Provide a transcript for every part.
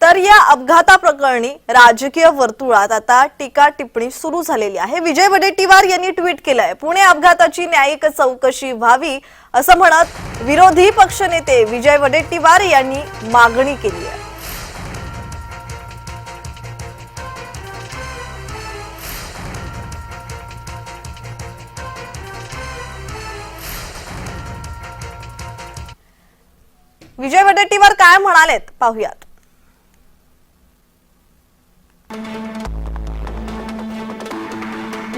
तर या अपघाताप्रकरणी राजकीय वर्तुळात आता टीका टिप्पणी सुरू झालेली आहे. विजय वडेट्टीवार यांनी ट्विट केलंय पुणे अपघाताची न्यायिक चौकशी व्हावी असं म्हणत विरोधी पक्षनेते विजय वडेट्टीवार यांनी मागणी केली आहे. विजय वडेट्टीवार काय म्हणालेत पाहुयात.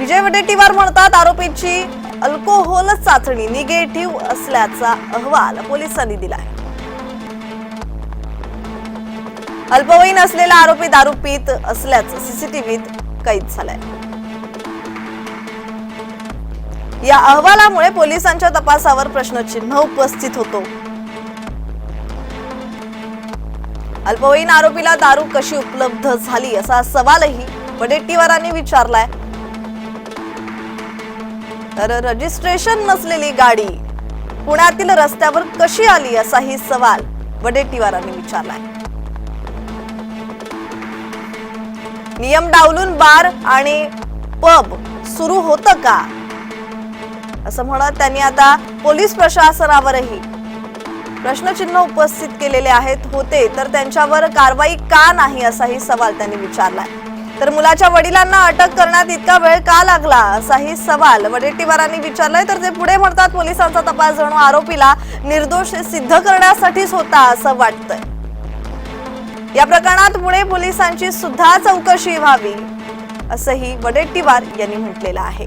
विजय वडेट्टीवार म्हणतात आरोपीची अल्कोहोल चाचणी निगेटिव्ह असल्याचा अहवाल पोलिसांनी दिलाय. अल्पवयीन असलेला आरोपी दारू पीत असल्याचं सीसीटीव्हीत कैद झालंय. या अहवालामुळे पोलिसांच्या तपासावर प्रश्नचिन्ह उपस्थित होतो. अल्पवयीन आरोपीला दारू कशी उपलब्ध झाली असा सवालही वडेट्टीवारांनी विचारलाय. तर रजिस्ट्रेशन नसलेली गाडी पुण्यातील रस्त्यावर कशी आली असाही सवाल वडेट्टीवारांनी विचारलाय. नियम डावलून बार आणि पब सुरू होतं का? असं म्हणत त्यांनी आता पोलीस प्रशासनावरही प्रश्नचिन्ह उपस्थित केलेले आहेत. होते तर त्यांच्यावर कारवाई का नाही असाही सवाल त्यांनी विचारलाय. तर मुलाच्या वडिलांना अटक करण्यात इतका वेळ का लागला असाही सवाल. वडेट्टीवारांनी विचारलाय तर ते पुढे म्हणतात पोलिसांचा तपास जणू आरोपीला निर्दोष सिद्ध करण्यासाठीच होता असं वाटतंय. या प्रकरणात पुणे पोलिसांची सुद्धा चौकशी व्हावी असंही वडेट्टीवार यांनी म्हटलेलं आहे.